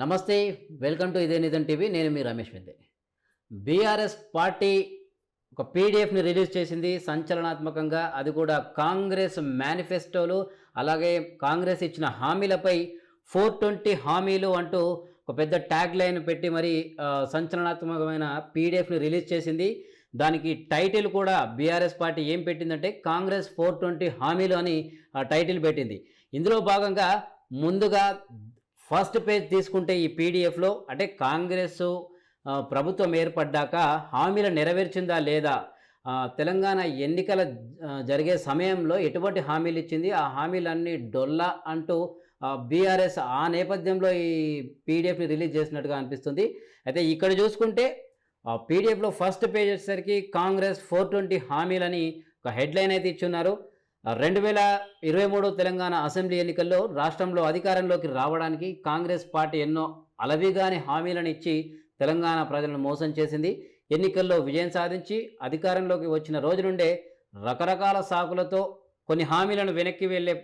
నమస్తే welcome to ఇదే నిజం టీవీ. నేను మీ రమేష్ పెద్దే బీఆర్ఎస్ పార్టీ ఒక పీడిఎఫ్ని రిలీజ్ చేసింది సంచలనాత్మకంగా. అది కూడా కాంగ్రెస్ మేనిఫెస్టోలు. అలాగే కాంగ్రెస్ ఇచ్చిన హామీలపై ఫోర్ ట్వంటీ హామీలు అంటూ ఒక పెద్ద ట్యాగ్ లైన్ పెట్టి మరి సంచలనాత్మకమైన పీడిఎఫ్ని రిలీజ్ చేసింది. దానికి టైటిల్ కూడా బీఆర్ఎస్ పార్టీ ఏం పెట్టిందంటే కాంగ్రెస్ ఫోర్ ట్వంటీ హామీలు అని ఆ టైటిల్ పెట్టింది. ఇందులో భాగంగా ముందుగా ఫస్ట్ పేజ్ తీసుకుంటే ఈ పీడిఎఫ్లో అంటే కాంగ్రెస్ ప్రభుత్వం ఏర్పడ్డాక హామీలు నెరవేర్చిందా లేదా? తెలంగాణ ఎన్నికల జరిగే సమయంలో ఎటువంటి హామీలు ఇచ్చింది? ఆ హామీలన్నీ డొల్లా అంటూ బీఆర్ఎస్ ఆ నేపథ్యంలో ఈ పీడిఎఫ్ని రిలీజ్ చేసినట్టుగా అనిపిస్తుంది. అయితే ఇక్కడ చూసుకుంటే ఆ పీడిఎఫ్లో ఫస్ట్ పేజ్ వచ్చేసరికి కాంగ్రెస్ ఫోర్ ట్వంటీ హామీలని ఒక హెడ్లైన్ అయితే ఇచ్చున్నారు. రెండు వేల ఇరవై మూడు తెలంగాణ అసెంబ్లీ ఎన్నికల్లో రాష్ట్రంలో అధికారంలోకి రావడానికి కాంగ్రెస్ పార్టీ ఎన్నో అలవిగాని హామీలను ఇచ్చి తెలంగాణ ప్రజలను మోసం చేసింది. ఎన్నికల్లో విజయం సాధించి అధికారంలోకి వచ్చిన రోజు నుండే రకరకాల సాకులతో కొన్ని హామీలను వెనక్కి వెళ్ళే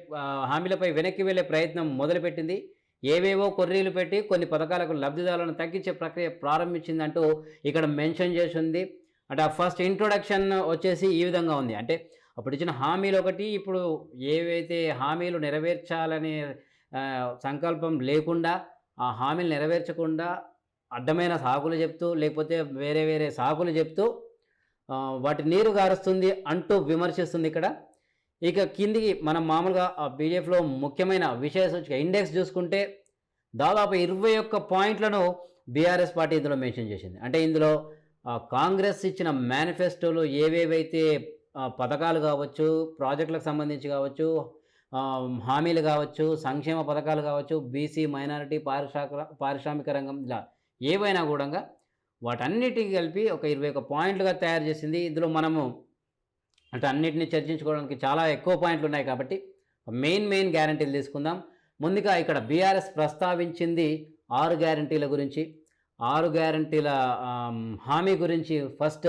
హామీలపై వెనక్కి వెళ్ళే ప్రయత్నం మొదలుపెట్టింది. ఏవేవో కొర్రీలు పెట్టి కొన్ని పథకాలకు లబ్ధిదారులను తగ్గించే ప్రక్రియ ప్రారంభించిందంటూ ఇక్కడ మెన్షన్ చేసింది అంటే ఆ ఫస్ట్ ఇంట్రొడక్షన్ వచ్చేసి ఈ విధంగా ఉంది. అంటే అప్పుడు ఇచ్చిన హామీలు ఒకటి ఇప్పుడు ఏవైతే హామీలు నెరవేర్చాలనే సంకల్పం లేకుండా ఆ హామీలు నెరవేర్చకుండా అడ్డమైన సాకులు చెప్తూ లేకపోతే వేరే వేరే సాకులు చెప్తూ వాటి నీరు గారుస్తుంది అంటూ విమర్శిస్తుంది ఇక్కడ. ఇక కిందికి మనం మామూలుగా ఆ ముఖ్యమైన విషయ సూచిక ఇండెక్స్ చూసుకుంటే దాదాపు ఇరవై ఒక్క పాయింట్లను బీఆర్ఎస్ పార్టీ ఇందులో మెన్షన్ చేసింది. అంటే ఇందులో కాంగ్రెస్ ఇచ్చిన మేనిఫెస్టోలో ఏవేవైతే పథకాలు కావచ్చు ప్రాజెక్టులకు సంబంధించి కావచ్చు హామీలు కావచ్చు సంక్షేమ పథకాలు కావచ్చు బీసీ మైనారిటీ పారిశ్రామిక పారిశ్రామిక రంగం ఇలా ఏవైనా కూడా వాటన్నిటికి కలిపి ఒక ఇరవై ఒక పాయింట్లుగా తయారు చేసింది. ఇందులో మనము అంటే అన్నిటిని చర్చించుకోవడానికి చాలా ఎక్కువ పాయింట్లు ఉన్నాయి కాబట్టి మెయిన్ మెయిన్ గ్యారంటీలు తీసుకుందాం. ముందుగా ఇక్కడ బీఆర్ఎస్ ప్రస్తావించింది ఆరు గ్యారంటీల గురించి. ఆరు గ్యారంటీల హామీ గురించి ఫస్ట్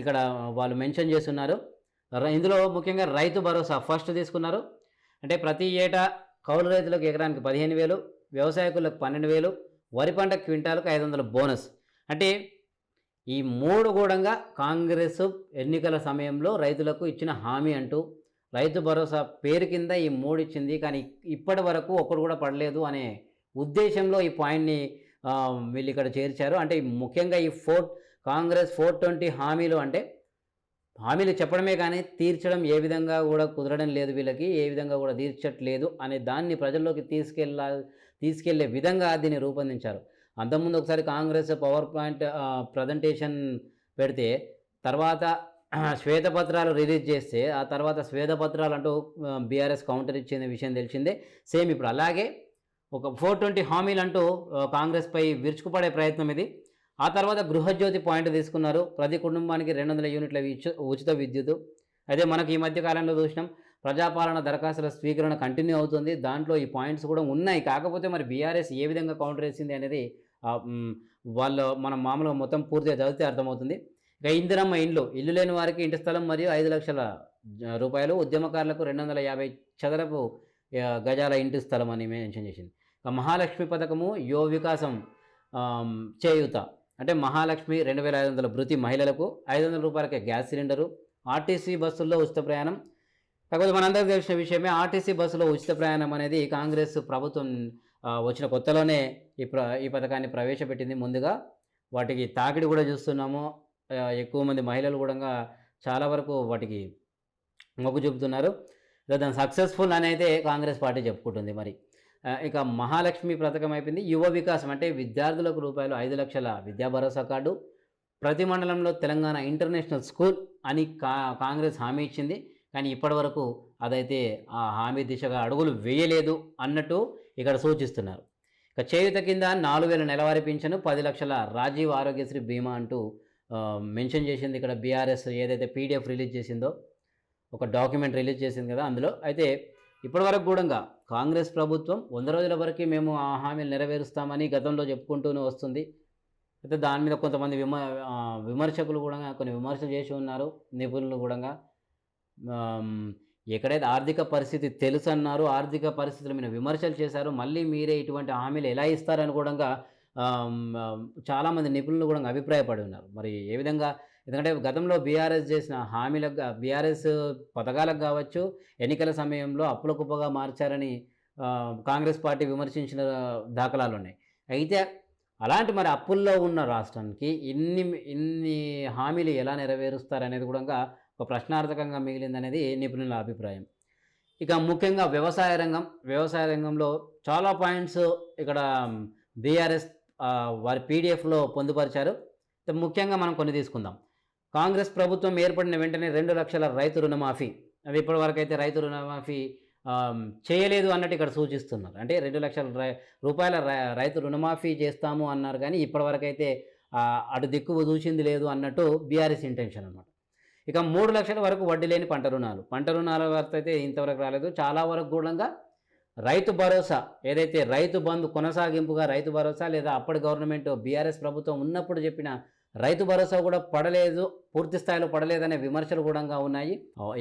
ఇక్కడ వాళ్ళు మెన్షన్ చేస్తున్నారు. ఇందులో ముఖ్యంగా రైతు భరోసా ఫస్ట్ తీసుకున్నారు. అంటే ప్రతి ఏటా కౌలు రైతులకు ఎకరానికి పదిహేను వేలు వ్యవసాయకులకు పన్నెండు వేలు వరి పంట క్వింటాలకు ఐదు వందల బోనస్. అంటే ఈ మూడు కూడా కాంగ్రెస్ ఎన్నికల సమయంలో రైతులకు ఇచ్చిన హామీ అంటూ రైతు భరోసా పేరు కింద ఈ మూడు ఇచ్చింది. కానీ ఇప్పటి వరకు ఒక్కడు కూడా పడలేదు అనే ఉద్దేశంలో ఈ పాయింట్ని వీళ్ళు ఇక్కడ చేర్చారు. అంటే ముఖ్యంగా ఈ ఫోర్ కాంగ్రెస్ ఫోర్ ట్వంటీ హామీలు అంటే హామీలు చెప్పడమే కానీ తీర్చడం ఏ విధంగా కూడా కుదరడం లేదు వీళ్ళకి ఏ విధంగా కూడా తీర్చట్లేదు అనే దాన్ని ప్రజల్లోకి తీసుకెళ్ళ తీసుకెళ్ళే విధంగా దీన్ని రూపొందించారు. అంతకుముందు ఒకసారి కాంగ్రెస్ పవర్ పాయింట్ ప్రజెంటేషన్ పెడితే తర్వాత శ్వేతపత్రాలు రిలీజ్ చేస్తే ఆ తర్వాత శ్వేతపత్రాలు అంటూ బీఆర్ఎస్ కౌంటర్ ఇచ్చిన విషయం తెలిసిందే. సేమ్ ఇప్పుడు అలాగే ఒక ఫోర్ ట్వంటీ హామీలు అంటూ కాంగ్రెస్పై విరుచుకుపడే ప్రయత్నం ఇది. ఆ తర్వాత గృహజ్యోతి పాయింట్ తీసుకున్నారు. ప్రతి కుటుంబానికి రెండు వందల యూనిట్ల ఉచిత విద్యుత్. అయితే మనకు ఈ మధ్య కాలంలో చూసినాం ప్రజాపాలన దరఖాస్తుల స్వీకరణ కంటిన్యూ అవుతుంది. దాంట్లో ఈ పాయింట్స్ కూడా ఉన్నాయి. కాకపోతే మరి బీఆర్ఎస్ ఏ విధంగా కౌంటర్ వేసింది అనేది వాళ్ళు మనం మామూలుగా మొత్తం పూర్తిగా చదివితే అర్థమవుతుంది. ఇక ఇందిరమ్మ ఇండ్లు ఇల్లు లేని వారికి ఇంటి స్థలం మరియు ఐదు లక్షల రూపాయలు ఉద్యమకారులకు రెండు వందల యాభై చదరపు గజాల ఇంటి స్థలం అని మెన్షన్ చేసింది. మహాలక్ష్మి పథకము యువ వికాసం చేయుత చేయూత. అంటే మహాలక్ష్మి రెండు వేల ఐదు వందల భృతి మహిళలకు ఐదు వందల రూపాయలకే గ్యాస్ సిలిండరు ఆర్టీసీ బస్సుల్లో ఉచిత ప్రయాణం. కాకపోతే మనందరికీ తెలిసిన విషయమే ఆర్టీసీ బస్సులో ఉచిత ప్రయాణం అనేది కాంగ్రెస్ ప్రభుత్వం వచ్చిన కొత్తలోనే ఈ ప్ర ఈ పథకాన్ని ప్రవేశపెట్టింది ముందుగా. వాటికి తాకిడి కూడా చూస్తున్నాము. ఎక్కువ మంది మహిళలు కూడా చాలా వరకు వాటికి మొగ్గు చూపుతున్నారు. దాని సక్సెస్ఫుల్ అని అయితే కాంగ్రెస్ పార్టీ చెప్పుకుంటుంది మరి. ఇక మహాలక్ష్మి పథకం అయిపోయింది. యువ వికాసం అంటే విద్యార్థులకు రూపాయలు ఐదు లక్షల విద్యా భరోసా కార్డు ప్రతి మండలంలో తెలంగాణ ఇంటర్నేషనల్ స్కూల్ అని కా కాంగ్రెస్ హామీ ఇచ్చింది. కానీ ఇప్పటివరకు అదైతే ఆ హామీ దిశగా అడుగులు వేయలేదు అన్నట్టు ఇక్కడ సూచిస్తున్నారు. ఇక చేయుత కింద నాలుగు వేల నెలవారీ పింఛను పది లక్షల రాజీవ్ ఆరోగ్యశ్రీ బీమా అంటూ మెన్షన్ చేసింది. ఇక్కడ బీఆర్ఎస్ ఏదైతే పీడిఎఫ్ రిలీజ్ చేసిందో ఒక డాక్యుమెంట్ రిలీజ్ చేసింది కదా అందులో. అయితే ఇప్పటివరకు కూడా కాంగ్రెస్ ప్రభుత్వం వంద రోజుల వరకు మేము ఆ హామీలు నెరవేరుస్తామని గతంలో చెప్పుకుంటూనే వస్తుంది. అయితే దాని మీద కొంతమంది విమ విమర్శకులు కూడా కొన్ని విమర్శలు చేసి ఉన్నారు. నిపుణులు కూడా ఎక్కడైతే ఆర్థిక పరిస్థితి తెలుసు అన్నారు ఆర్థిక పరిస్థితుల మీద విమర్శలు చేశారు మళ్ళీ మీరే ఇటువంటి హామీలు ఎలా ఇస్తారని కూడా చాలామంది నిపుణులు కూడా అభిప్రాయపడి ఉన్నారు. మరి ఏ విధంగా ఎందుకంటే గతంలో బీఆర్ఎస్ చేసిన హామీలకు బీఆర్ఎస్ పథకాలకు కావచ్చు ఎన్నికల సమయంలో అప్పుల కుప్పగా మార్చారని కాంగ్రెస్ పార్టీ విమర్శించిన దాఖలాలు ఉన్నాయి. అయితే అలాంటి మరి అప్పుల్లో ఉన్న రాష్ట్రానికి ఇన్ని ఇన్ని హామీలు ఎలా నెరవేరుస్తారనేది కూడా ఒక ప్రశ్నార్థకంగా మిగిలిందనేది నిపుణుల అభిప్రాయం. ఇక ముఖ్యంగా వ్యవసాయ రంగం వ్యవసాయ రంగంలో చాలా పాయింట్స్ ఇక్కడ బీఆర్ఎస్ వారి పీడిఎఫ్లో పొందుపరిచారు. ముఖ్యంగా మనం కొన్ని తీసుకుందాం. కాంగ్రెస్ ప్రభుత్వం ఏర్పడిన వెంటనే రెండు లక్షల రైతు రుణమాఫీ. అది ఇప్పటివరకు అయితే రైతు రుణమాఫీ చేయలేదు అన్నట్టు ఇక్కడ సూచిస్తున్నారు. అంటే రెండు లక్షల రూపాయల రైతు రుణమాఫీ చేస్తాము అన్నారు కానీ ఇప్పటివరకు అయితే అటు దిక్కు చూసింది లేదు అన్నట్టు బీఆర్ఎస్ ఇంటెన్షన్ అనమాట ఇక మూడు లక్షల వరకు వడ్డీ లేని పంట రుణాలు. పంట రుణాల వరకు అయితే ఇంతవరకు రాలేదు. చాలా వరకు కూడా రైతు భరోసా ఏదైతే రైతు బంధు కొనసాగింపుగా రైతు భరోసా లేదా అప్పటి గవర్నమెంట్ బీఆర్ఎస్ ప్రభుత్వం ఉన్నప్పుడు చెప్పిన రైతు భరోసా కూడా పడలేదు పూర్తి స్థాయిలో పడలేదనే విమర్శలు కూడా ఉన్నాయి.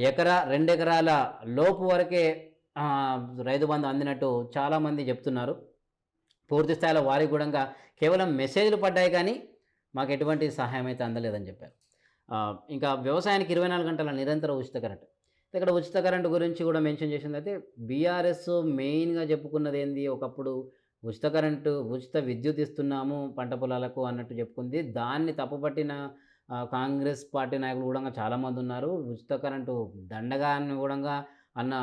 ఎకరా రెండెకరాల లోపు వరకే రైతు బంధు అందినట్టు చాలామంది చెప్తున్నారు. పూర్తి స్థాయిలో వారికి కూడా కేవలం మెసేజ్లు పడ్డాయి కానీ మాకు ఎటువంటి సహాయం అయితే అందలేదని చెప్పారు. ఇంకా వ్యవసాయానికి ఇరవై నాలుగు గంటల నిరంతర ఉచిత కరెంట్. ఇక్కడ ఉచిత కరెంటు గురించి కూడా మెన్షన్ చేసింది అయితే బీఆర్ఎస్ మెయిన్గా చెప్పుకున్నది ఏంది? ఒకప్పుడు ఉచిత కరెంటు ఉచిత విద్యుత్ ఇస్తున్నాము పంట పొలాలకు అన్నట్టు చెప్పుకుంది. దాన్ని తప్పుపట్టిన కాంగ్రెస్ పార్టీ నాయకులు కూడా చాలామంది ఉన్నారు. ఉచిత కరెంటు దండగా అని కూడా అన్న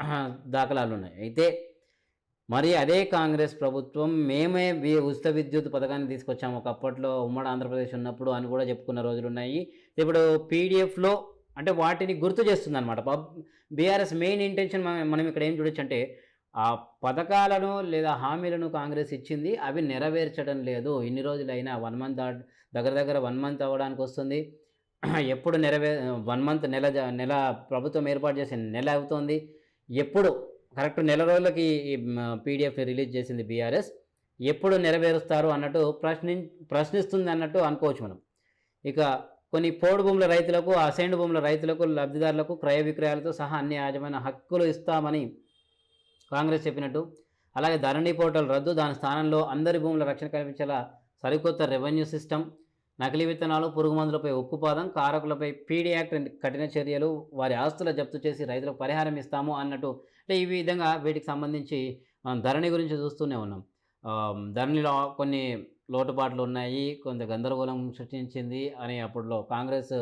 దాఖలాలు ఉన్నాయి. అయితే మరి అదే కాంగ్రెస్ ప్రభుత్వం మేమే ఉచిత విద్యుత్ పథకాన్ని తీసుకొచ్చాము. ఒకప్పట్లో ఉమ్మడి ఆంధ్రప్రదేశ్ ఉన్నప్పుడు అని కూడా చెప్పుకున్న రోజులు ఉన్నాయి. ఇప్పుడు పీడిఎఫ్లో అంటే వాటిని గుర్తు చేస్తుంది అనమాట బీఆర్ఎస్ మెయిన్ ఇంటెన్షన్ మనం ఇక్కడ ఏం చూడొచ్చు అంటే ఆ పథకాలను లేదా హామీలను కాంగ్రెస్ ఇచ్చింది అవి నెరవేర్చడం లేదు. ఇన్ని రోజులైనా వన్ మంత్ దగ్గర దగ్గర వన్ మంత్ అవ్వడానికి వస్తుంది. ఎప్పుడు నెరవే వన్ మంత్ నెల నెల ప్రభుత్వం ఏర్పాటు చేసి నెల అవుతోంది. ఎప్పుడు కరెక్ట్ నెల రోజులకి ఈ పీడిఎఫ్ రిలీజ్ చేసింది బీఆర్ఎస్. ఎప్పుడు నెరవేరుస్తారు అన్నట్టు ప్రశ్ని ప్రశ్నిస్తుంది అన్నట్టు అనుకోవచ్చు మనం. ఇక కొన్ని పోడు భూముల రైతులకు అసైన్డ్ భూముల రైతులకు లబ్ధిదారులకు క్రయ విక్రయాలతో సహా అన్ని యాజమాన్య హక్కులు ఇస్తామని కాంగ్రెస్ చెప్పినట్టు. అలాగే ధరణి పోర్టల్ రద్దు దాని స్థానంలో అందరి భూముల రక్షణ కల్పించేలా సరికొత్త రెవెన్యూ సిస్టమ్ నకిలీ విత్తనాలు పురుగు మందులపై ఉక్కుపాదం కారకులపై పీడీ యాక్ట్ కఠిన చర్యలు వారి ఆస్తుల జప్తు చేసి రైతులకు పరిహారం ఇస్తాము అన్నట్టు. అంటే ఈ విధంగా వీటికి సంబంధించి మనం ధరణి గురించి చూస్తూనే ఉన్నాం. ధరణిలో కొన్ని లోటుపాట్లు ఉన్నాయి కొంత గందరగోళం సృష్టించింది అని అప్పుడులో కాంగ్రెస్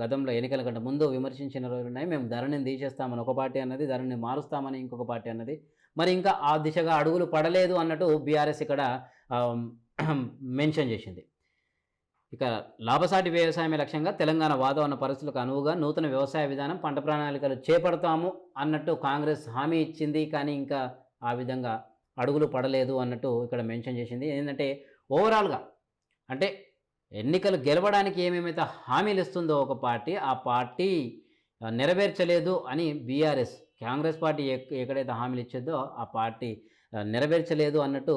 గతంలో ఎన్నికల కంటే ముందు విమర్శించిన రోజులు ఉన్నాయి మేము ధరణిని తీసేస్తామని ఒక పార్టీ అన్నది ధరణిని మారుస్తామని ఇంకొక పార్టీ అన్నది. మరి ఇంకా ఆ దిశగా అడుగులు పడలేదు అన్నట్టు బీఆర్ఎస్ ఇక్కడ మెన్షన్ చేసింది. ఇక లాభసాటి వ్యవసాయమే లక్ష్యంగా తెలంగాణ వాతావరణ పరిస్థితులకు అనువుగా నూతన వ్యవసాయ విధానం పంట ప్రణాళికలు చేపడతాము అన్నట్టు కాంగ్రెస్ హామీ ఇచ్చింది. కానీ ఇంకా ఆ విధంగా అడుగులు పడలేదు అన్నట్టు ఇక్కడ మెన్షన్ చేసింది. ఏంటంటే ఓవరాల్గా అంటే ఎన్నికలు గెలవడానికి ఏమేమైతే హామీలు ఇస్తుందో ఒక పార్టీ ఆ పార్టీ నెరవేర్చలేదు అని బీఆర్ఎస్ కాంగ్రెస్ పార్టీ ఎక్- ఎక్కడైతే హామీలు ఇచ్చేదో ఆ పార్టీ నెరవేర్చలేదు అన్నట్టు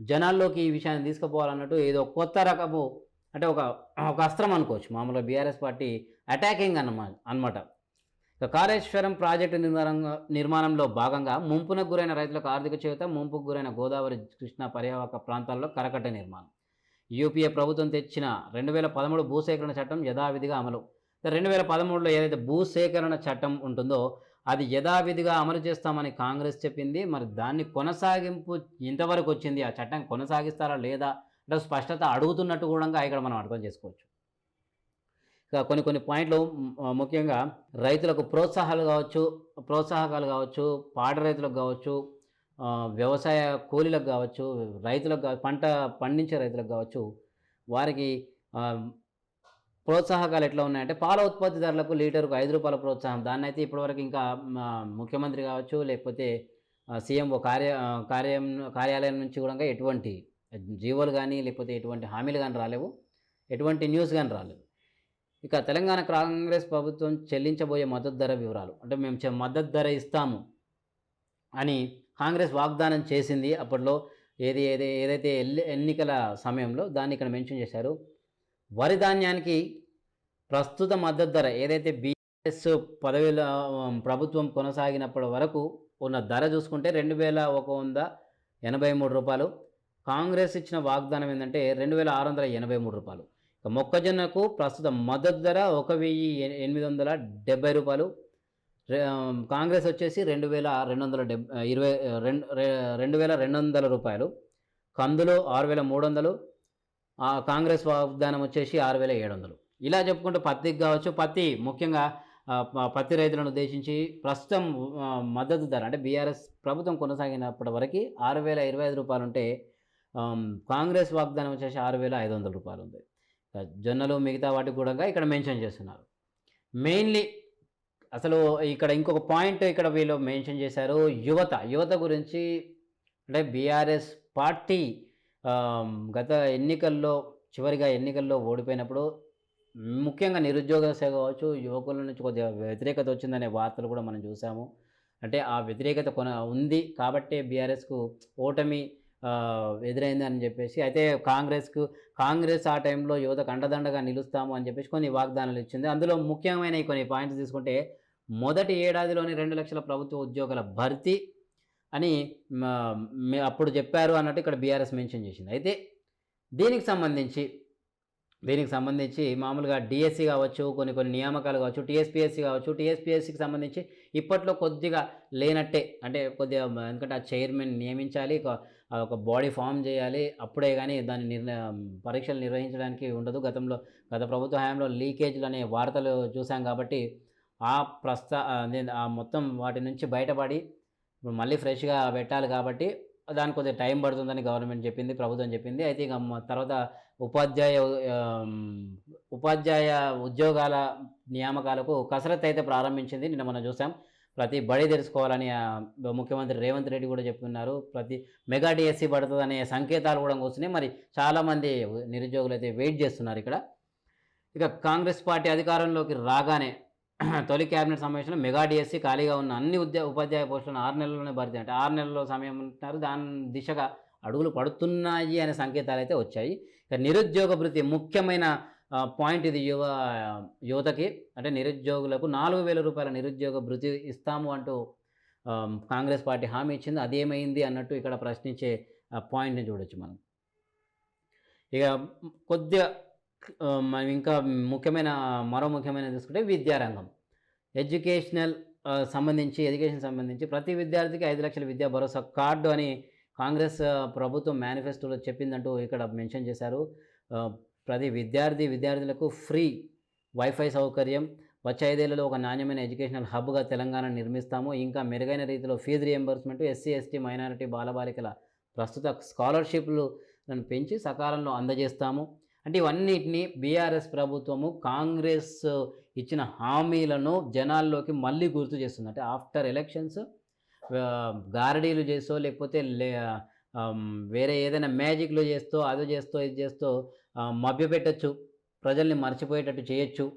జనాల్లోకి ఈ విషయాన్ని తీసుకుపోవాలన్నట్టు ఏదో కొత్త రకము అంటే ఒక ఒక అస్త్రం అనుకోవచ్చు. మామూలుగా బీఆర్ఎస్ పార్టీ అటాకింగ్ అన్నమాట అన్నమాట. కాళేశ్వరం ప్రాజెక్టు నిర్మాణంగా నిర్మాణంలో భాగంగా ముంపునకు గురైన రైతులకు ఆర్థిక చేత ముంపుకు గురైన గోదావరి కృష్ణా పర్యావరణ ప్రాంతాల్లో కరకట్ట నిర్మాణం. యూపీఏ ప్రభుత్వం తెచ్చిన రెండు వేల పదమూడు భూసేకరణ చట్టం యథావిధిగా అమలు. రెండు వేల పదమూడులో ఏదైతే భూసేకరణ చట్టం ఉంటుందో అది యథావిధిగా అమలు చేస్తామని కాంగ్రెస్ చెప్పింది. మరి దాన్ని కొనసాగింపు ఇంతవరకు వచ్చింది. ఆ చట్టం కొనసాగిస్తారా లేదా అంటే స్పష్టత అడుగుతున్నట్టు కూడా ఇక్కడ మనం అర్థం చేసుకోవచ్చు. ఇక కొన్ని కొన్ని పాయింట్లు ముఖ్యంగా రైతులకు ప్రోత్సాహాలు కావచ్చు ప్రోత్సాహకాలు కావచ్చు పాడ రైతులకు కావచ్చు వ్యవసాయ కూలీలకు కావచ్చు రైతులకు కావచ్చు పంట పండించే రైతులకు కావచ్చు వారికి ప్రోత్సాహకాలు ఎట్లా ఉన్నాయంటే పాల ఉత్పత్తిదారులకు లీటర్కు ఐదు రూపాయల ప్రోత్సాహం. దాన్ని అయితే ఇప్పటివరకు ఇంకా ముఖ్యమంత్రి కావచ్చు లేకపోతే సీఎంఓ కార్య కార్యం కార్యాలయం నుంచి కూడా ఎటువంటి జీవోలు కానీ లేకపోతే ఎటువంటి హామీలు కానీ రాలేవు. ఎటువంటి న్యూస్ కానీ రాలేదు. ఇక తెలంగాణ కాంగ్రెస్ ప్రభుత్వం చెల్లించబోయే మద్దతు ధర వివరాలు. అంటే మేము మద్దతు ధర ఇస్తాము అని కాంగ్రెస్ వాగ్దానం చేసింది అప్పట్లో ఏది ఏది ఏదైతే ఎల్లి- ఎన్నికల సమయంలో దాన్ని ఇక్కడ మెన్షన్ చేశారు. వరి ధాన్యానికి ప్రస్తుత మద్దతు ధర ఏదైతే బీఎస్ పదవిలో ప్రభుత్వం కొనసాగినప్పటి వరకు ఉన్న ధర చూసుకుంటే రెండు వేల ఒక వంద ఎనభై మూడు రూపాయలు. కాంగ్రెస్ ఇచ్చిన వాగ్దానం ఏంటంటే రెండు వేల ఆరు వందల ఎనభై మూడు రూపాయలు. మొక్కజొన్నకు ప్రస్తుత మద్దతు ధర ఒక వెయ్యి ఎనిమిది వందల డెబ్బై రూపాయలు. కాంగ్రెస్ వచ్చేసి రెండు వేల రెండు వందల డెబ్ ఇరవై రెండు రెండు వేల రెండు వందల రూపాయలు. కందులు ఆరు వేల మూడు వందలు కాంగ్రెస్ వాగ్దానం వచ్చేసి ఆరు వేల ఏడు వందలు ఇలా చెప్పుకుంటే పత్తికి కావచ్చు పత్తి ముఖ్యంగా పత్తి రైతులను ఉద్దేశించి ప్రస్తుతం మద్దతు ధర అంటే బీఆర్ఎస్ ప్రభుత్వం కొనసాగినప్పటి వరకు ఆరు వేల ఇరవై ఐదు రూపాయలు ఉంటే కాంగ్రెస్ వాగ్దానం వచ్చేసి ఆరు వేల ఐదు వందల రూపాయలు ఉంది. జొన్నలు మిగతా వాటికి కూడా ఇక్కడ మెన్షన్ చేస్తున్నారు. మెయిన్లీ అసలు ఇక్కడ ఇంకొక పాయింట్ ఇక్కడ వీళ్ళు మెన్షన్ చేశారు. యువత యువత గురించి అంటే బీఆర్ఎస్ పార్టీ గత ఎన్నికల్లో చివరిగా ఎన్నికల్లో ఓడిపోయినప్పుడు ముఖ్యంగా నిరుద్యోగ సేవ కావచ్చు యువకుల నుంచి కొద్దిగా వ్యతిరేకత వచ్చిందనే వార్తలు కూడా మనం చూసాము. అంటే ఆ వ్యతిరేకత కొన ఉంది కాబట్టే బీఆర్ఎస్కు ఓటమి ఎదురైంది అని చెప్పేసి అయితే కాంగ్రెస్కు కాంగ్రెస్ ఆ టైంలో యువతకు అండదండగా నిలుస్తాము అని చెప్పేసి కొన్ని వాగ్దానాలు ఇచ్చింది. అందులో ముఖ్యమైన కొన్ని పాయింట్స్ తీసుకుంటే మొదటి ఏడాదిలోని రెండు లక్షల ప్రభుత్వ ఉద్యోగుల భర్తీ అని అప్పుడు చెప్పారు అన్నట్టు ఇక్కడ బీఆర్ఎస్ మెన్షన్ చేసింది. అయితే దీనికి సంబంధించి దీనికి సంబంధించి మామూలుగా డిఎస్సి కావచ్చు కొన్ని కొన్ని నియామకాలు కావచ్చు టీఎస్పీఎస్సి కావచ్చు టీఎస్పిఎస్సీకి సంబంధించి ఇప్పట్లో కొద్దిగా లేనట్టే అంటే కొద్దిగా ఎందుకంటే ఆ చైర్మన్ నియమించాలి ఒక- ఆ బాడీ ఫామ్ చేయాలి. అప్పుడే కానీ దాని నిర్ణయ పరీక్షలు నిర్వహించడానికి ఉండదు. గతంలో గత ప్రభుత్వ హయాంలో లీకేజ్లు అనే వార్తలు చూసాం కాబట్టి ఆ ప్రస్తా ఆ మొత్తం వాటి నుంచి బయటపడి ఇప్పుడు మళ్ళీ ఫ్రెష్గా పెట్టాలి కాబట్టి దానికి కొద్దిగా టైం పడుతుందని గవర్నమెంట్ చెప్పింది ప్రభుత్వం చెప్పింది. అయితే ఇక తర్వాత ఉపాధ్యాయ ఉపాధ్యాయ ఉద్యోగాల నియామకాలకు కసరత్తు అయితే ప్రారంభించింది. నిన్న మనం చూసాం ప్రతి బడి తెలుసుకోవాలని ముఖ్యమంత్రి రేవంత్ రెడ్డి కూడా చెప్తున్నారు. ప్రతి మెగా డిఎస్సీ పడుతుందనే సంకేతాలు కూడా వస్తున్నాయి. మరి చాలామంది నిరుద్యోగులు అయితే వెయిట్ చేస్తున్నారు ఇక్కడ. ఇక కాంగ్రెస్ పార్టీ అధికారంలోకి రాగానే తొలి కేబినెట్ సమావేశంలో మెగా డిఎస్సీ ఖాళీగా ఉన్న అన్ని ఉద్యోగ ఉపాధ్యాయ పోస్టులను ఆరు నెలల్లోనే భర్తీ అంటే ఆరు నెలల్లో సమయం ఉంటున్నారు. దాని దిశగా అడుగులు పడుతున్నాయి అనే సంకేతాలు అయితే వచ్చాయి. ఇక నిరుద్యోగ భృతి ముఖ్యమైన పాయింట్ ఇది యువ యువతకి. అంటే నిరుద్యోగులకు నాలుగు వేల రూపాయల నిరుద్యోగ భృతి ఇస్తాము అంటూ కాంగ్రెస్ పార్టీ హామీ ఇచ్చింది. అదేమైంది అన్నట్టు ఇక్కడ ప్రశ్నించే పాయింట్ని చూడొచ్చు మనం. ఇక కొద్దిగా మనం ఇంకా ముఖ్యమైన మరో ముఖ్యమైన తీసుకుంటే విద్యారంగం. ఎడ్యుకేషనల్ సంబంధించి ఎడ్యుకేషన్ సంబంధించి ప్రతి విద్యార్థికి ఐదు లక్షల విద్యా భరోసా కార్డు అని కాంగ్రెస్ ప్రభుత్వం మేనిఫెస్టోలో చెప్పిందంటూ ఇక్కడ మెన్షన్ చేశారు. ప్రతి విద్యార్థి విద్యార్థులకు ఫ్రీ వైఫై సౌకర్యం. వచ్చే ఐదేళ్ళలో ఒక నాణ్యమైన ఎడ్యుకేషనల్ హబ్గా తెలంగాణ నిర్మిస్తాము. ఇంకా మెరుగైన రీతిలో fee reimbursement SC ST minority బాలబాలికల ప్రస్తుత స్కాలర్షిప్లు పెంచి సకాలంలో అందజేస్తాము. అంటే ఇవన్నిటిని బీఆర్ఎస్ ప్రభుత్వము కాంగ్రెస్ ఇచ్చిన హామీలను జనాల్లోకి మళ్ళీ గుర్తు చేస్తుంది. అంటే ఆఫ్టర్ ఎలక్షన్స్ గారడీలు చేస్తో లేకపోతే లే వేరే ఏదైనా మ్యాజిక్లు చేస్తో అది చేస్తో ఇది చేస్తో మభ్యపెట్టచ్చు ప్రజల్ని మర్చిపోయేటట్టు చేయొచ్చు.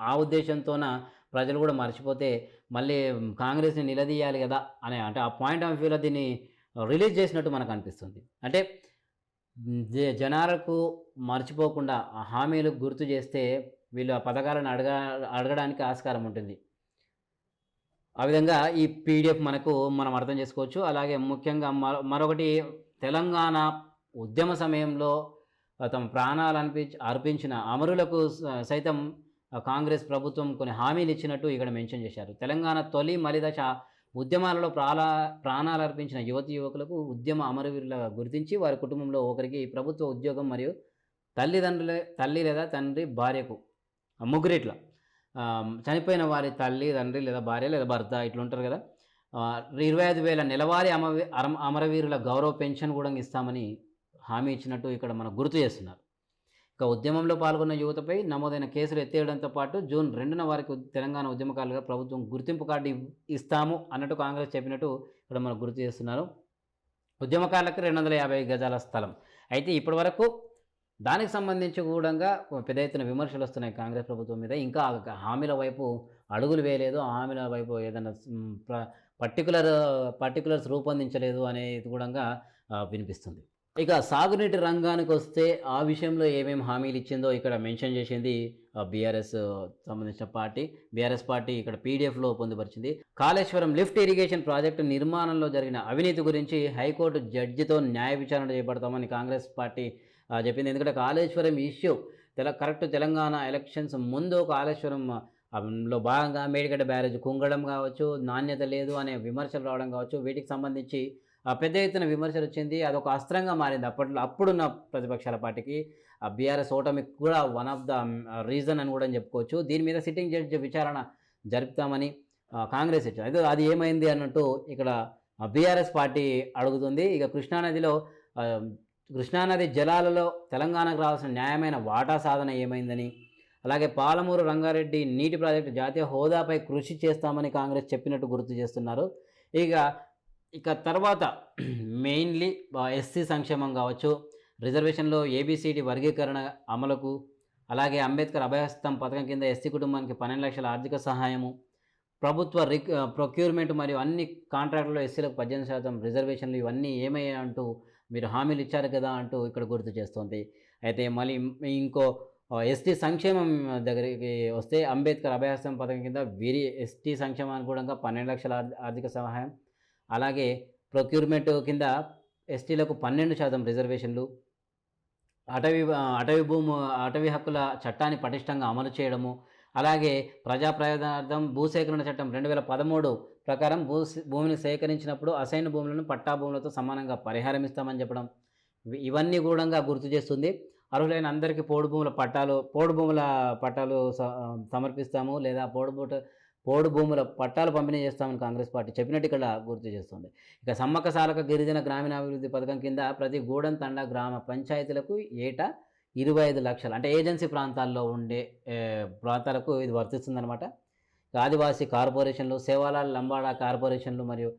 ఆ ఉద్దేశంతోన ప్రజలు కూడా మర్చిపోతే మళ్ళీ కాంగ్రెస్ని నిలదీయాలి కదా అనే అంటే ఆ పాయింట్ ఆఫ్ వ్యూలో దీన్ని రిలీజ్ చేసినట్టు మనకు అనిపిస్తుంది. అంటే జ- జనాలకు మర్చిపోకుండా హామీలు గుర్తు చేస్తే వీళ్ళు ఆ పథకాలను అడగ అడగడానికి ఆస్కారం ఉంటుంది. ఆ విధంగా ఈ పీడిఎఫ్ మనకు మనం అర్థం చేసుకోవచ్చు. అలాగే ముఖ్యంగా మరొకటి తెలంగాణ ఉద్యమ సమయంలో తమ ప్రాణాలు అనిపించి అర్పించిన అమరులకు సైతం కాంగ్రెస్ ప్రభుత్వం కొన్ని హామీలు ఇచ్చినట్టు ఇక్కడ మెన్షన్ చేశారు. తెలంగాణ తొలి మలిదశ ఉద్యమాలలో ప్రాణా ప్రాణాలు అర్పించిన యువతి యువకులకు ఉద్యమ అమరవీరులుగా గుర్తించి వారి కుటుంబంలో ఒకరికి ప్రభుత్వ ఉద్యోగం మరియు తల్లిదండ్రులే తల్లి లేదా తండ్రి భార్యకు ముగ్గురిట్ల చనిపోయిన వారి తల్లి తండ్రి లేదా భార్య లేదా భర్త ఇట్లా ఉంటారు కదా. ఇరవై ఐదు వేల నెలవారీ అమవి అర- అమరవీరుల గౌరవ పెన్షన్ కూడా ఇస్తామని హామీ ఇచ్చినట్టు ఇక్కడ మనకు గుర్తు చేస్తున్నారు. ఇక ఉద్యమంలో పాల్గొన్న యువతపై నమోదైన కేసులు ఎత్తేయడంతో పాటు జూన్ రెండున వారికి తెలంగాణ ఉద్యమకారులుగా ప్రభుత్వం గుర్తింపు కార్డు ఇస్తాము అన్నట్టు కాంగ్రెస్ చెప్పినట్టు ఇక్కడ మనకు గుర్తు చేస్తున్నారు. ఉద్యమకారులకు రెండు వందల యాభై గజాల స్థలం. అయితే ఇప్పటి వరకు దానికి సంబంధించి కూడా పెద్ద ఎత్తున విమర్శలు వస్తున్నాయి కాంగ్రెస్ ప్రభుత్వం మీద. ఇంకా హామీల వైపు అడుగులు వేయలేదు. హామీల వైపు ఏదైనా పర్టికులర్ పర్టికులర్స్ రూపొందించలేదు అనేది కూడా వినిపిస్తుంది. ఇక సాగునీటి రంగానికి వస్తే ఆ విషయంలో ఏమేమి హామీలు ఇచ్చిందో ఇక్కడ మెన్షన్ చేసింది బీఆర్ఎస్ సంబంధించిన పార్టీ. బీఆర్ఎస్ పార్టీ ఇక్కడ పీడిఎఫ్లో పొందుపరిచింది. కాళేశ్వరం లిఫ్ట్ ఇరిగేషన్ ప్రాజెక్టు నిర్మాణంలో జరిగిన అవినీతి గురించి హైకోర్టు జడ్జితో న్యాయ విచారణ చేపడతామని కాంగ్రెస్ పార్టీ చెప్పింది. ఎందుకంటే కాళేశ్వరం ఇష్యూ తెల కరెక్ట్ తెలంగాణ ఎలక్షన్స్ ముందు కాళేశ్వరం లో భాగంగా మేడిగడ్డ బ్యారేజ్ కుంగడం కావచ్చు నాణ్యత లేదు అనే విమర్శలు రావడం కావచ్చు వీటికి సంబంధించి పెద్ద ఎత్తున విమర్శలు వచ్చింది. అదొక అస్త్రంగా మారింది. అప్పట్లో అప్పుడున్న ప్రతిపక్షాల పార్టీకి ఆ బీఆర్ఎస్ ఓటమికి కూడా వన్ ఆఫ్ ద రీజన్ అని కూడా చెప్పుకోవచ్చు. దీని మీద సిట్టింగ్ జడ్జి విచారణ జరుపుతామని కాంగ్రెస్ ఇచ్చింది అయితే అది ఏమైంది అన్నట్టు ఇక్కడ బీఆర్ఎస్ పార్టీ అడుగుతుంది. ఇక కృష్ణానదిలో కృష్ణానది జలాలలో తెలంగాణకు రావాల్సిన న్యాయమైన వాటా సాధన ఏమైందని అలాగే పాలమూరు రంగారెడ్డి నీటి ప్రాజెక్టు జాతీయ హోదాపై కృషి చేస్తామని కాంగ్రెస్ చెప్పినట్టు గుర్తు చేస్తున్నారు. ఇక ఇక తర్వాత మెయిన్లీ ఎస్సీ సంక్షేమం కావచ్చు రిజర్వేషన్లో ఏబిసిడి వర్గీకరణ అమలుకు అలాగే అంబేద్కర్ అభయహస్తం పథకం కింద ఎస్సీ కుటుంబానికి పన్నెండు లక్షల ఆర్థిక సహాయము ప్రభుత్వ రిక్ ప్రొక్యూర్మెంట్ మరియు అన్ని కాంట్రాక్టుల్లో ఎస్సీలకు పద్దెనిమిది శాతం రిజర్వేషన్లు ఇవన్నీ ఏమయ్యా అంటూ మీరు హామీలు ఇచ్చారు కదా అంటూ ఇక్కడ గుర్తు చేస్తుంది. అయితే మళ్ళీ ఇంకో ఎస్టీ సంక్షేమం దగ్గరికి వస్తే అంబేద్కర్ అభయహస్తం పథకం కింద వీరి ఎస్టీ సంక్షేమానుగుణంగా కూడా పన్నెండు లక్షల ఆర్థిక సహాయం అలాగే ప్రొక్యూర్మెంట్ కింద ఎస్టీలకు పన్నెండు శాతం రిజర్వేషన్లు అటవీ అటవీ భూము అటవీ హక్కుల చట్టాన్ని పటిష్టంగా అమలు చేయడము అలాగే ప్రజా ప్రయోజనార్థం భూసేకరణ చట్టం రెండు వేల పదమూడు ప్రకారం భూ భూమిని సేకరించినప్పుడు అసైన్ భూములను పట్టా భూములతో సమానంగా పరిహారం ఇస్తామని చెప్పడం. ఇవన్నీ కూడా గుర్తు చేస్తుంది. అర్హులైన అందరికీ పోడు భూముల పట్టాలు పోడు భూముల పట్టాలు స- సమర్పిస్తాము లేదా పోడు బూట పోడు భూముల పట్టాలు పంపిణీ చేస్తామని కాంగ్రెస్ పార్టీ చెప్పినట్టు ఇక్కడ గుర్తు చేస్తుంది. ఇక సమ్మక్క సాలక గిరిజన గ్రామీణాభివృద్ధి పథకం కింద ప్రతి గూడెం తండ గ్రామ పంచాయతీలకు ఏటా ఇరవై ఐదు లక్షలు. అంటే ఏజెన్సీ ప్రాంతాల్లో ఉండే ప్రాంతాలకు ఇది వర్తిస్తుందన్నమాట. ఆదివాసీ కార్పొరేషన్లు సేవాలాల్ లంబాడా కార్పొరేషన్లు మరియు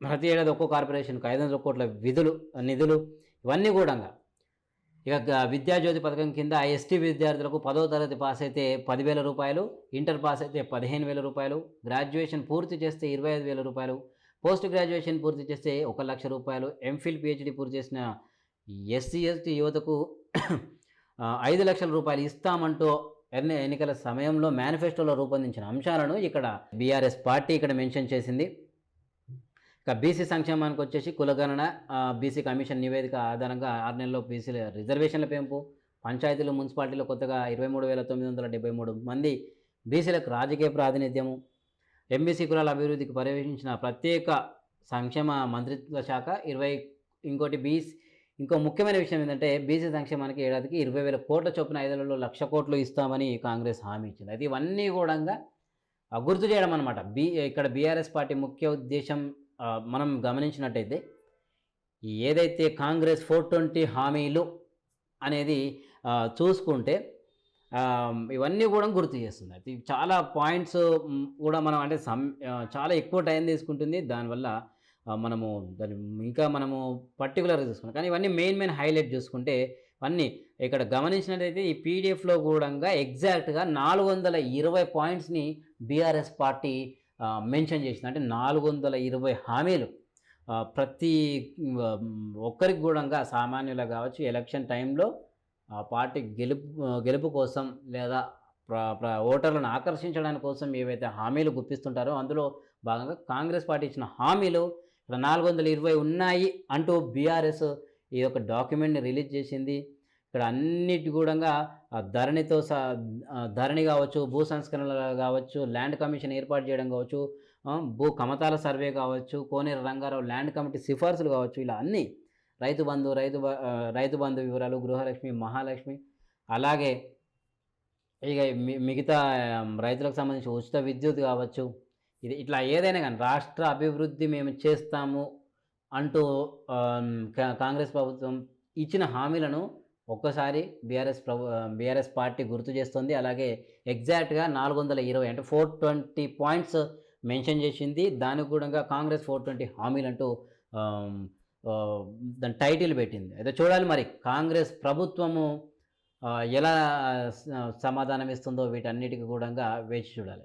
ప్రతి ఏడాది ఒక్కో కార్పొరేషన్కు ఐదు వందల కోట్ల విధులు నిధులు ఇవన్నీ కూడా ఇక విద్యాజ్యోతి పథకం కింద ఎస్టీ విద్యార్థులకు పదో తరగతి పాస్ అయితే పదివేల రూపాయలు ఇంటర్ పాస్ అయితే పదిహేను వేల రూపాయలు గ్రాడ్యుయేషన్ పూర్తి చేస్తే ఇరవై ఐదు వేల రూపాయలు పోస్ట్ గ్రాడ్యుయేషన్ పూర్తి చేస్తే ఒక లక్ష రూపాయలు ఎంఫిల్ పిహెచ్డి పూర్తి చేసిన ఎస్సీ ఎస్టీ యువతకు ఐదు లక్షల రూపాయలు ఇస్తామంటూ ఎన్ని ఎన్నికల సమయంలో మేనిఫెస్టోలో రూపొందించిన అంశాలను ఇక్కడ బీఆర్ఎస్ పార్టీ ఇక్కడ మెన్షన్ చేసింది. ఇక బీసీ సంక్షేమానికి వచ్చేసి కులగణన బీసీ కమిషన్ నివేదిక ఆధారంగా ఆరు నెలల్లో బీసీల రిజర్వేషన్ల పెంపు పంచాయతీలు మున్సిపాలిటీలో కొత్తగా ఇరవై మూడు వేల తొమ్మిది వందల డెబ్బై మూడు మంది బీసీలకు రాజకీయ ప్రాతినిధ్యము. ఎంబీసీ కులాల అభివృద్ధికి పర్యవేక్షించిన ప్రత్యేక సంక్షేమ మంత్రిత్వ శాఖ ఇరవై ఇంకోటి బీసీ ఇంకో ముఖ్యమైన విషయం ఏంటంటే బీసీ సంక్షేమానికి ఏడాదికి ఇరవై వేల కోట్ల చొప్పున ఐదేళ్ళలో లక్ష కోట్లు ఇస్తామని కాంగ్రెస్ హామీ ఇచ్చింది. అయితే ఇవన్నీ కూడా గుర్తు చేయడం అనమాట బీ ఇక్కడ బీఆర్ఎస్ పార్టీ ముఖ్య ఉద్దేశం మనం గమనించినట్టయితే ఏదైతే కాంగ్రెస్ ఫోర్ ట్వంటీ హామీలు అనేది చూసుకుంటే ఇవన్నీ కూడా గుర్తు చేస్తుంది. అయితే చాలా పాయింట్స్ కూడా మనం అంటే సమ్ చాలా ఎక్కువ టైం తీసుకుంటుంది. దానివల్ల మనము దాని ఇంకా మనము పర్టికులర్గా చూసుకున్నాం కానీ ఇవన్నీ మెయిన్ మెయిన్ హైలైట్ చూసుకుంటే ఇవన్నీ ఇక్కడ గమనించినట్టయితే ఈ పీడిఎఫ్లో కూడా ఎగ్జాక్ట్గా నాలుగు వందల ఇరవై పాయింట్స్ని బీఆర్ఎస్ పార్టీ మెన్షన్ చేసింది అంటే నాలుగు వందల ఇరవై హామీలు ప్రతి ఒక్కరికి కూడా సామాన్యులు కావచ్చు ఎలక్షన్ టైంలో ఆ పార్టీ గెలుపు గెలుపు కోసం లేదా ప్ర ఓటర్లను ఆకర్షించడానికి కోసం ఏవైతే హామీలు గుప్పిస్తుంటారో అందులో భాగంగా కాంగ్రెస్ పార్టీ ఇచ్చిన హామీలు ఇక్కడ నాలుగు వందల ఇరవై ఉన్నాయి అంటూ బీఆర్ఎస్ ఈ యొక్క డాక్యుమెంట్ని రిలీజ్ చేసింది. ఇక్కడ అన్నిటి కూడా ధరణితో స ధరణి కావచ్చు భూ సంస్కరణలు కావచ్చు ల్యాండ్ కమిషన్ ఏర్పాటు చేయడం కావచ్చు భూ కమతాల సర్వే కావచ్చు కోనేరు రంగారావు ల్యాండ్ కమిటీ సిఫార్సులు కావచ్చు ఇలా అన్నీ రైతు బంధు రైతు బ- రైతు బంధు వివరాలు గృహలక్ష్మి మహాలక్ష్మి అలాగే ఇక మి- మిగతా రైతులకు సంబంధించి ఉచిత విద్యుత్ కావచ్చు ఇది ఇట్లా ఏదైనా కానీ రాష్ట్ర అభివృద్ధి మేము చేస్తాము అంటూ కాంగ్రెస్ ప్రభుత్వం ఇచ్చిన హామీలను ఒక్కసారి బీఆర్ఎస్ ప్రభు బీఆర్ఎస్ పార్టీ గుర్తు చేస్తుంది. అలాగే ఎగ్జాక్ట్గా నాలుగు వందల ఇరవై అంటే ఫోర్ ట్వంటీ పాయింట్స్ మెన్షన్ చేసింది. దానికి కూడా కాంగ్రెస్ ఫోర్ ట్వంటీ హామీలు అంటూ దాని టైటిల్ పెట్టింది. అయితే చూడాలి మరి కాంగ్రెస్ ప్రభుత్వము ఎలా సమాధానం ఇస్తుందో వీటన్నిటికీ కూడా వేచి చూడాలి.